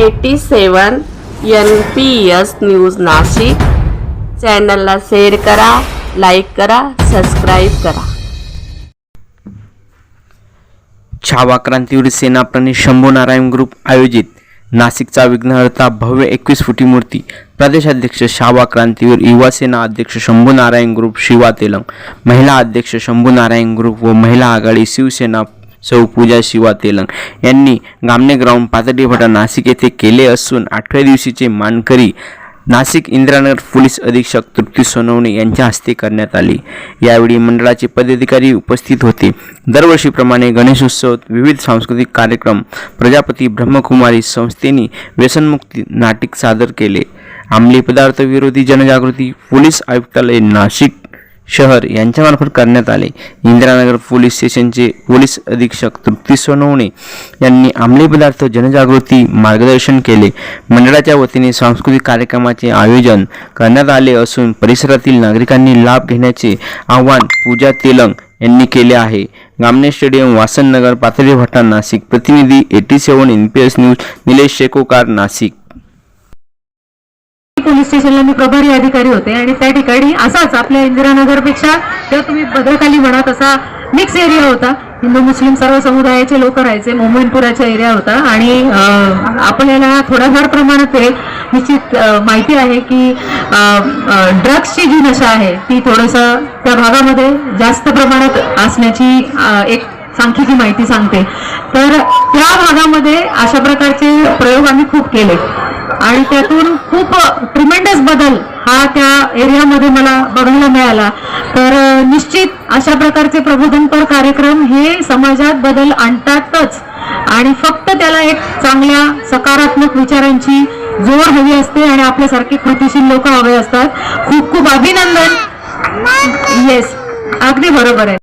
Eighty seven N P S news Nashik. चॅनलला share करा like करा सबस्क्राईब करा. छावा क्रांतीवीर सेनाप्राणी शंभू नारायण ग्रुप आयोजित नाशिकचा विघ्नहर्ता भव्य एकवीस फुटी मूर्ती. प्रदेशाध्यक्ष शावा क्रांतीवीर युवा सेना अध्यक्ष शंभू नारायण ग्रुप शिवा तेलंग महिला अध्यक्ष शंभू नारायण ग्रुप व महिला आघाडी शिवसेना सौ पूजा शिवा तेलंग यांनी गामणे ग्राउंड पातळी भटा नाशिक येथे केले असून आठव्या दिवशीचे मानकरी नाशिक इंद्रानगर पोलीस अधीक्षक तृप्ती सोनवणे यांच्या हस्ते करण्यात आली. यावेळी मंडळाचे पदाधिकारी उपस्थित होते. दरवर्षीप्रमाणे गणेशोत्सव विविध सांस्कृतिक कार्यक्रम प्रजापती ब्रह्मकुमारी संस्थेने व्यसनमुक्ती नाटिक सादर केले. अंमली पदार्थ विरोधी जनजागृती पोलीस आयुक्तालय नाशिक शहर यांच्यामार्फत करण्यात आले. इंदिरानगर पोलीस स्टेशनचे पोलीस अधीक्षक तृप्ती सोनवणे यांनी अंमली पदार्थ जनजागृती मार्गदर्शन केले. मंडळाच्या वतीने सांस्कृतिक कार्यक्रमाचे आयोजन करण्यात आले असून परिसरातील नागरिकांनी लाभ घेण्याचे आवाहन पूजा तेलंग यांनी केले आहे. गामणे स्टेडियम वासननगर पाथरी भट्टा नाशिक प्रतिनिधी eighty seven N P S news Nilesh Shekokar Nashik. स्टेशनला मी प्रभारी अधिकारी होते आणि त्या ठिकाणी असाच आपल्या इंदिरानगरपेक्षा जेव्हा तुम्ही भद्रकाली म्हणा तसा मिक्स एरिया होता. हिंदू मुस्लिम सर्व समुदायाचे लोक राहायचे मोमेनपुराचा एरिया होता. आणि आपल्याला थोड्याफार प्रमाणात ते निश्चित माहिती आहे की ड्रग्सची जी नशा आहे ती थोडंसं त्या भागामध्ये जास्त प्रमाणात असण्याची एक सांख्यिकी माहिती सांगते. तर त्या भागामध्ये अशा प्रकारचे प्रयोग आम्ही खूप केले. आणि त्यातून खूप ट्रिमेंडस बदल हा त्या एरियामध्ये मला बघायला मिळाला. तर निश्चित अशा प्रकारचे प्रबोधनपर कार्यक्रम हे समाजात बदल आणतातच. आणि फक्त त्याला एक चांगल्या सकारात्मक विचारांची जोड हवी असते आणि आपल्यासारखे कृतीशील लोक हवे असतात. खूप खूप अभिनंदन. येस अगदी बरोबर आहे.